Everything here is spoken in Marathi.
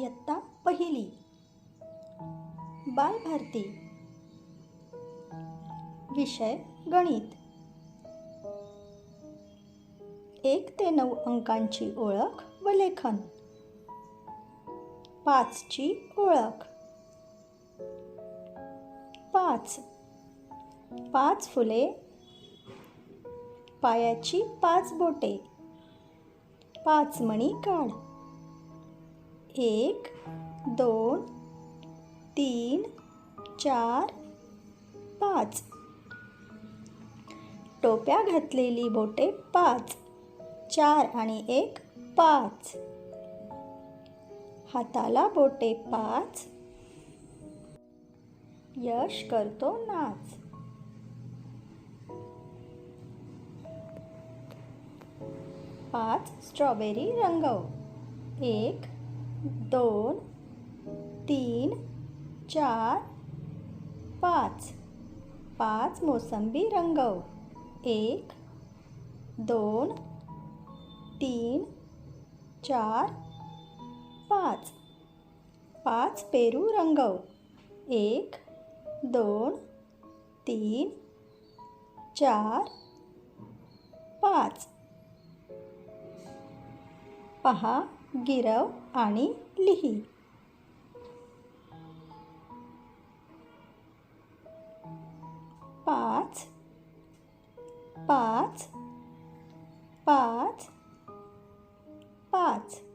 इयत्ता पहिली. बालभारती. विषय गणित. एक ते नऊ अंकांची ओळख व लेखन. पाचची ओळख. पाच. पाच फुले. पायाची पाच बोटे. पाच मणी काढ एक दोन तीन चार पाच. टोप्या घातलेली बोटे पाच चार आणि एक पाच. हाताला बोटे पाच. यश करतो नाच. पाच स्ट्रॉबेरी रंगव. एक दोन तीन चार पाच. पाच मोसंबी रंगव. एक दोन तीन चार पाच. पाच पेरू रंगव. एक दोन तीन चार पाच. पहा गिरव आणि लिही. पाच पाच पाच पाच.